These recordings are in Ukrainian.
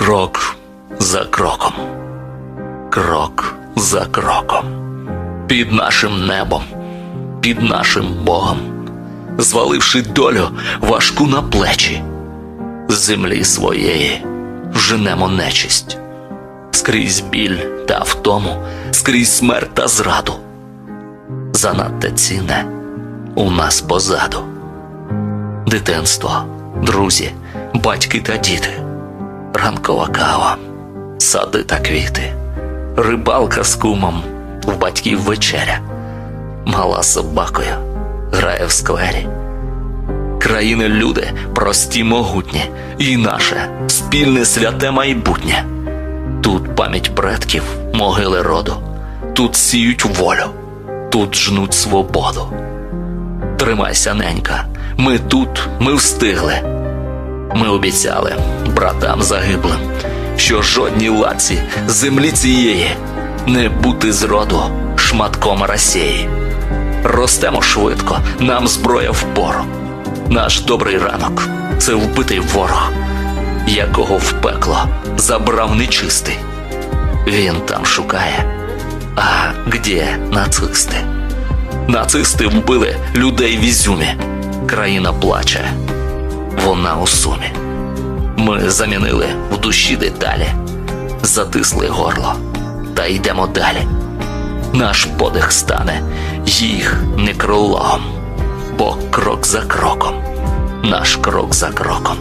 Крок за кроком, крок за кроком, під нашим небом, під нашим Богом, зваливши долю важку на плечі, землі своєї женемо нечисть, скрізь біль та втому, скрізь смерть та зраду. Занадте цінне у нас позаду. Дитинство, друзі, батьки та діти, ранкова кава, сади та квіти, рибалка з кумом, в батьків вечеря, мала собакою. Грає в сквері. Країни люди прості могутні, і наше спільне святе майбутнє. Тут пам'ять предків, могили роду, тут сіють волю, тут жнуть свободу. Тримайся, ненька, ми тут, ми встигли. Ми обіцяли братам загиблим, що жодній лаці землі цієї не бути зроду шматком Росії. Ростемо швидко, нам зброя впору. Наш добрий ранок це вбитий ворог, якого в пекло забрав нечистий. Він там шукає. А где нацисти? Нацисти вбили людей в Ізюмі. Країна плаче, вона у сумі. Ми замінили в душі деталі, затисли горло та йдемо далі. Наш подих стане їх некрологом, бо крок за кроком, наш крок за кроком,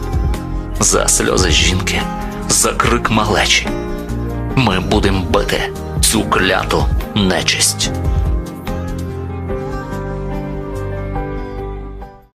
за сльози жінки, за крик малечі. Ми будем бити цю кляту нечисть.